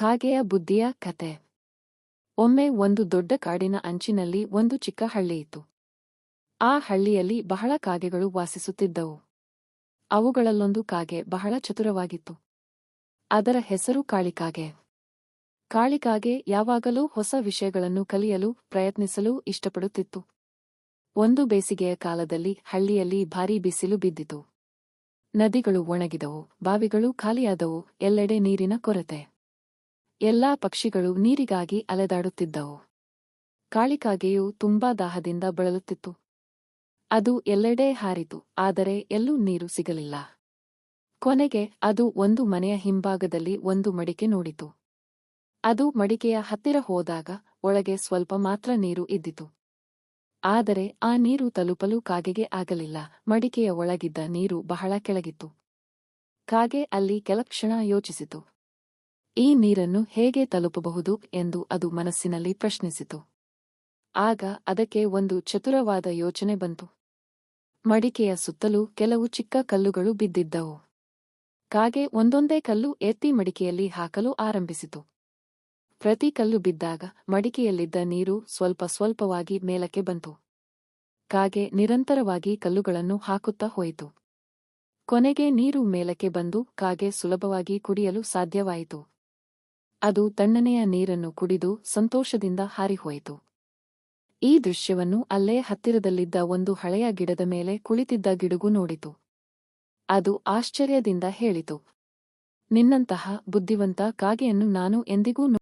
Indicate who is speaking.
Speaker 1: ಕಾಗೆಯ ಬುದ್ಧಿಯ ಕತೆ. ಒಮ್ಮೆ ಒಂದು ದೊಡ್ಡ ಕಾಡಿನ ಅಂಚಿನಲ್ಲಿ ಒಂದು ಚಿಕ್ಕ ಹಳ್ಳಿಯಿತ್ತು ಆ ಹಳ್ಳಿಯಲ್ಲಿ ಬಹಳ ಕಾಗೆಗಳು ವಾಸಿಸುತ್ತಿದ್ದವು. ಅವುಗಳಲ್ಲೊಂದು ಕಾಗೆ ಬಹಳ ಚತುರವಾಗಿತ್ತು. ಅದರ ಹೆಸರು ಕಾಳಿಕಾಗೆ. ಕಾಳಿಕಾಗೆ ಯಾವಾಗಲೂ ಹೊಸ ವಿಷಯಗಳನ್ನು ಕಲಿಯಲು, ಪ್ರಯತ್ನಿಸಲು ಇಷ್ಟಪಡುತ್ತಿತ್ತು. ಒಂದು ಬೇಸಿಗೆಯ ಕಾಲದಲ್ಲಿ ಹಳ್ಳಿಯಲ್ಲಿ ಭಾರೀ ಬಿಸಿಲು ಬಿದ್ದಿತು. ನದಿಗಳು ಒಣಗಿದವು, ಬಾವಿಗಳು ಖಾಲಿಯಾದವು, ಎಲ್ಲೆಡೆ ನೀರಿನ ಕೊರತೆ. ಎಲ್ಲಾ ಪಕ್ಷಿಗಳು ನೀರಿಗಾಗಿ ಅಲೆದಾಡುತ್ತಿದ್ದವು. ಕಾಳಿಕಾಗೆಯು ತುಂಬಾ ದಾಹದಿಂದ ಬಳಲುತ್ತಿತ್ತು. ಅದು ಎಲ್ಲೆಡೆ ಹಾರಿತು, ಆದರೆ ಎಲ್ಲೂ ನೀರು ಸಿಗಲಿಲ್ಲ. ಕೊನೆಗೆ ಅದು ಒಂದು ಮನೆಯ ಹಿಂಭಾಗದಲ್ಲಿ ಒಂದು ಮಡಿಕೆ ನೋಡಿತು. ಅದು ಮಡಿಕೆಯ ಹತ್ತಿರ ಹೋದಾಗ ಒಳಗೆ ಸ್ವಲ್ಪ ಮಾತ್ರ ನೀರು ಇದ್ದಿತು. ಆದರೆ ಆ ನೀರು ತಲುಪಲು ಕಾಗೆಗೆ ಆಗಲಿಲ್ಲ, ಮಡಿಕೆಯ ಒಳಗಿದ್ದ ನೀರು ಬಹಳ ಕೆಳಗಿತ್ತು. ಕಾಗೆ ಅಲ್ಲಿ ಕೆಲಕ್ಷಣ ಯೋಚಿಸಿತು. ಈ ನೀರನ್ನು ಹೇಗೆ ತಲುಪಬಹುದು ಎಂದು ಅದು ಮನಸ್ಸಿನಲ್ಲಿ ಪ್ರಶ್ನಿಸಿತು. ಆಗ ಅದಕ್ಕೆ ಒಂದು ಚತುರವಾದ ಯೋಚನೆ ಬಂತು. ಮಡಿಕೆಯ ಸುತ್ತಲೂ ಕೆಲವು ಚಿಕ್ಕ ಕಲ್ಲುಗಳು ಬಿದ್ದಿದ್ದವು. ಕಾಗೆ ಒಂದೊಂದೇ ಕಲ್ಲು ಎತ್ತಿ ಮಡಿಕೆಯಲ್ಲಿ ಹಾಕಲು ಆರಂಭಿಸಿತು. ಪ್ರತಿ ಕಲ್ಲು ಬಿದ್ದಾಗ ಮಡಿಕೆಯಲ್ಲಿದ್ದ ನೀರು ಸ್ವಲ್ಪ ಸ್ವಲ್ಪವಾಗಿ ಮೇಲಕ್ಕೆ ಬಂತು. ಕಾಗೆ ನಿರಂತರವಾಗಿ ಕಲ್ಲುಗಳನ್ನು ಹಾಕುತ್ತಾ ಹೋಯಿತು. ಕೊನೆಗೆ ನೀರು ಮೇಲಕ್ಕೆ ಬಂದು ಕಾಗೆ ಸುಲಭವಾಗಿ ಕುಡಿಯಲು ಸಾಧ್ಯವಾಯಿತು. ಅದು ತಣ್ಣನೆಯ ನೀರನ್ನು ಕುಡಿದು ಸಂತೋಷದಿಂದ ಹಾರಿಹೋಯಿತು. ಈ ದೃಶ್ಯವನ್ನು ಅಲ್ಲೇ ಹತ್ತಿರದಲ್ಲಿದ್ದ ಒಂದು ಹಳೆಯ ಗಿಡದ ಮೇಲೆ ಕುಳಿತಿದ್ದ ಗಿಡುಗು ನೋಡಿತು. ಅದು ಆಶ್ಚರ್ಯದಿಂದ ಹೇಳಿತು. ನಿನ್ನಂತಹ ಬುದ್ಧಿವಂತ ಕಾಗೆಯನ್ನು ನಾನು ಎಂದಿಗೂ